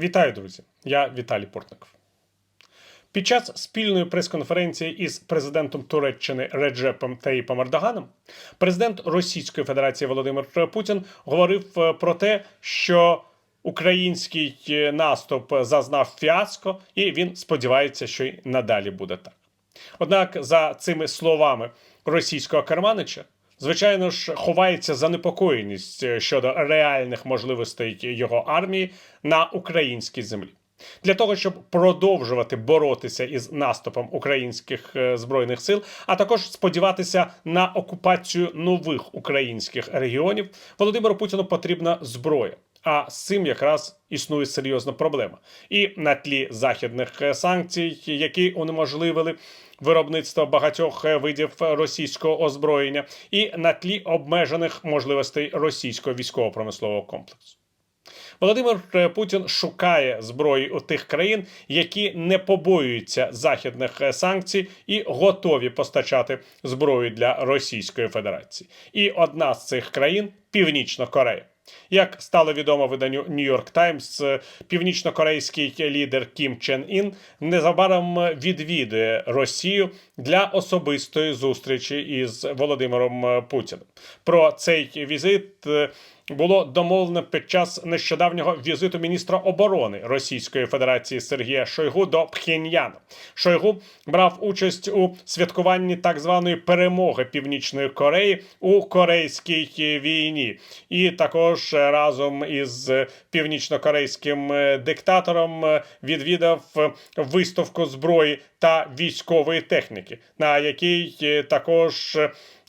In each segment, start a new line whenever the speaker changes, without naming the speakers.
Вітаю, друзі! Я Віталій Портников. Під час спільної прес-конференції із президентом Туреччини Реджепом Таїпом Ердоганом президент Російської Федерації Володимир Путін говорив е, про те, що український е, наступ зазнав фіаско, і він сподівається, що й надалі буде так. Однак, за цими словами російського керманича, звичайно ж, ховається занепокоєність е, щодо реальних можливостей його армії на українській землі. Для того щоб продовжувати боротися із наступом українських е, збройних сил, а також сподіватися на окупацію нових українських регіонів, Володимиру Путіну потрібна зброя. А з цим якраз існує серйозна проблема. І на тлі західних е, санкцій, які унеможливили виробництво багатьох е, видів російського озброєння, і на тлі обмежених можливостей російського військово-промислового комплексу. Володимир е, Путін шукає зброї у тих країн, які не побоюються західних санкцій і готові постачати зброю для Російської Федерації. І одна з цих країн Північна Корея. Як стало відомо виданню New York Times, північнокорейський північно-корейський лідер Кім Чен Ін незабаром відвідує Росію для особистої зустрічі із Володимиром Путіним. Про цей візит е, було домовлено під час нещодавнього візиту міністра оборони Російської Федерації Сергія Шойгу до Пхеньяна. Шойгу брав участь у святкуванні так званої перемоги Північної Кореї у корейській війні, і також разом із північно-корейським диктатором відвідав виставку зброї та військової техніки, на якій також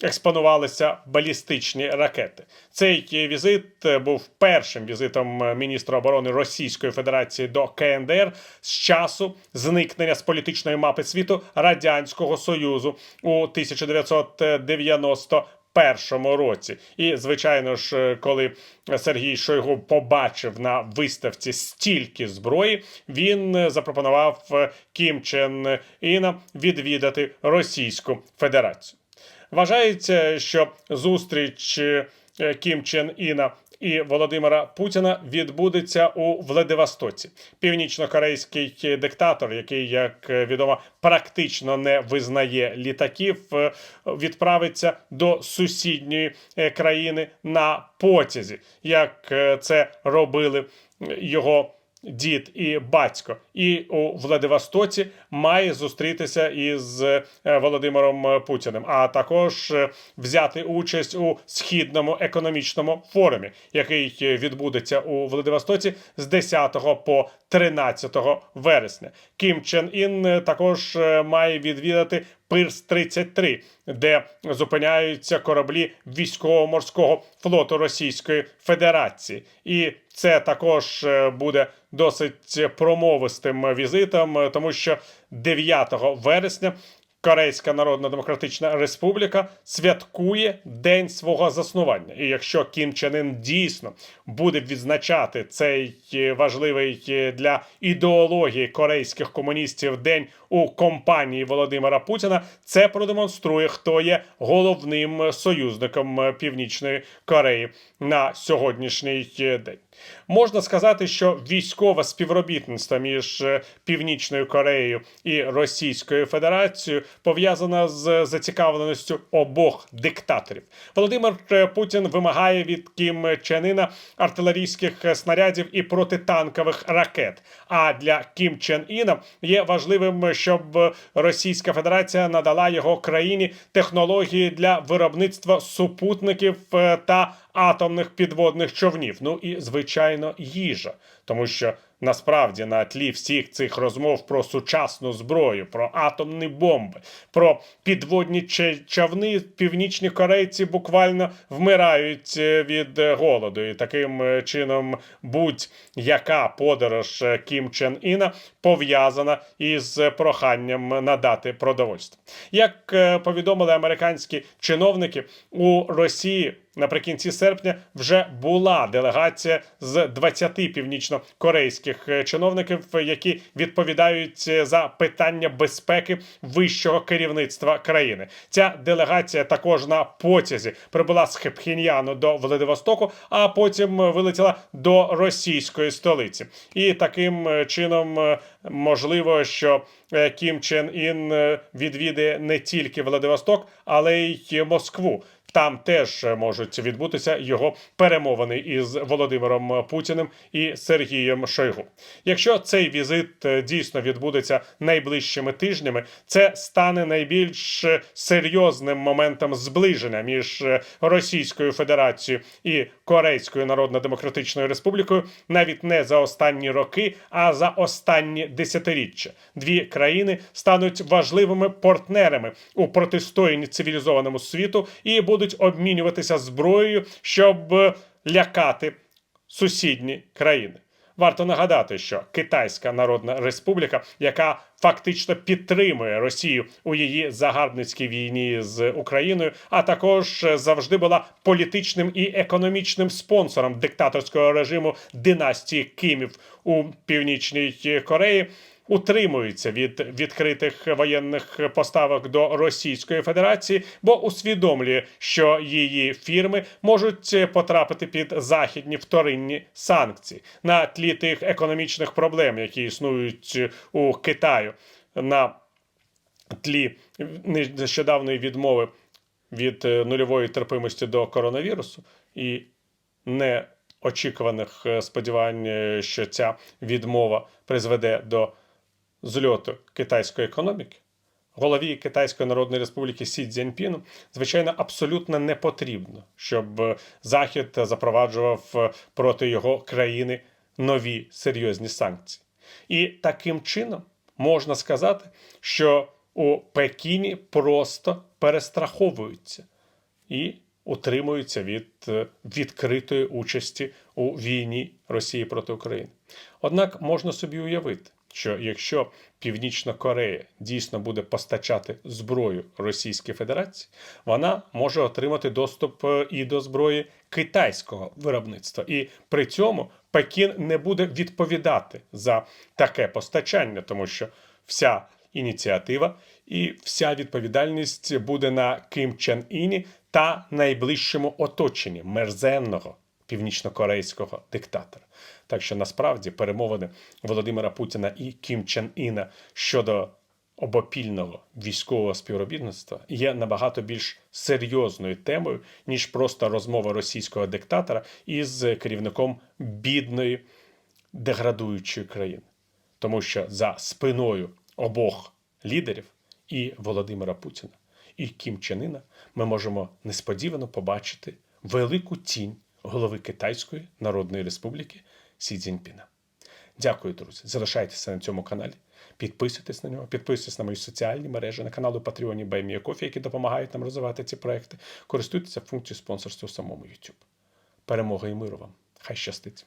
експонувалися балістичні ракети. Цей е, візит е, був першим візитом е, міністра оборони Російської Федерації до КНДР з часу зникнення з політичної мапи світу Радянського Союзу у 1990 Першому році, і звичайно ж, е, коли Сергій Шойгу побачив на виставці стільки зброї, він запропонував Кім Чен Іна відвідати Російську Федерацію. Вважається, що зустріч Кім Чен Іна і Володимира Путіна відбудеться у Владивостоці. Північно-корейський диктатор, який, як е, відомо, практично не визнає літаків, е, відправиться до сусідньої е, країни на потязі, як е, це робили його дід і батько, і у Владивостоці має зустрітися із е, Володимиром Путіним, а також е, взяти участь у східному економічному форумі, який е, відбудеться у Владивостоці з 10 по 13 вересня. Кім Чен Ін також має відвідати Пирс 33 де зупиняються кораблі військово-морського флоту Російської Федерації, і це також е, буде досить промовистим візитом, е, тому що 9 вересня. Корейська Народна Демократична Республіка святкує день свого заснування. І якщо Кім Чен Ін дійсно буде відзначати цей е, важливий для ідеології корейських комуністів день у компанії Володимира Путіна, це продемонструє, хто є головним союзником Північної Кореї на сьогоднішній день. Можна сказати, що військове співробітництво між е, Північною Кореєю і Російською Федерацією пов'язано з зацікавленістю обох диктаторів. Володимир е, Путін вимагає від Кім Чен Іна артилерійських снарядів і протитанкових ракет. А для Кім Чен Іна є важливим, щоб Російська Федерація надала його країні технології для виробництва супутників е, та атомних підводних човнів. Ну і звичайно, їжа, тому що насправді на тлі всіх цих розмов про сучасну зброю, про атомні бомби, про підводні човни, північні корейці буквально вмирають е, від е, голоду. І таким е, чином будь-яка подорож Кім Чен Іна пов'язана із проханням надати продовольство. Як повідомили американські чиновники, у Росії наприкінці серпня вже була делегація з 20 північно-корейських е, чиновників, які відповідають е, за питання безпеки вищого керівництва країни. Ця делегація також на потязі прибула з Хепхіньяну до Владивостоку, а потім вилетіла до російської столиці. І таким е, чином можливо, що Кім Чен Ін відвідає не тільки Владивосток, але й Москву. Там теж можуть відбутися його перемовини із Володимиром Путіним і Сергієм Шойгу. Якщо цей візит е, дійсно відбудеться найближчими тижнями, це стане найбільш е, серйозним моментом зближення між е, Російською Федерацією і Корейською Народно-Демократичною Республікою навіть не за останні роки, а за останні десятиріччя. Дві країни стануть важливими партнерами у протистоянні цивілізованому світу і будуть обмінюватися зброєю, щоб е, лякати сусідні країни. Варто нагадати, що Китайська Народна Республіка, яка фактично підтримує Росію у її загарбницькій війні з Україною, а також завжди була політичним і економічним спонсором диктаторського режиму династії Кимів у північній Кореї. Утримується від відкритих воєнних поставок до Російської Федерації, бо усвідомлює, що її фірми можуть потрапити під західні вторинні санкції на тлі тих економічних проблем, які існують у Китаю. На тлі нещодавної відмови від е, нульової терпимості до коронавірусу і неочікуваних е, сподівань, е, що ця відмова призведе до зльоту китайської економіки, голові Китайської Народної Республіки Сі Цзіньпіну, звичайно, абсолютно не потрібно, щоб е, Захід запроваджував е, проти його країни нові серйозні санкції. І таким чином можна сказати, що у Пекіні просто перестраховуються і утримуються від е, відкритої участі у війні Росії проти України. Однак можна собі уявити, що якщо Північна Корея дійсно буде постачати зброю Російській Федерації, вона може отримати доступ е, і до зброї китайського виробництва. І при цьому Пекін не буде відповідати за таке постачання, тому що вся ініціатива і вся відповідальність буде на Ким Чен Іні та найближчому оточенні мерзенного північнокорейського диктатора. Так що насправді перемовини Володимира Путіна і Кім Чен Іна щодо обопільного військового співробітництва є набагато більш серйозною темою, ніж просто розмова російського диктатора із керівником бідної деградуючої країни. Тому що за спиною обох лідерів і Володимира Путіна, і Кім Чен Іна ми можемо несподівано побачити велику тінь голови Китайської Народної Республіки Сі Цзіньпіна. Дякую, друзі. Залишайтеся на цьому каналі. Підписуйтесь на нього, підписуйтесь на мої соціальні мережі, на канал у Patreon Баймія Кофі, які допомагають нам розвивати ці проекти. Користуйтеся функцією спонсорства у самому YouTube. Перемоги і миру вам! Хай щастить!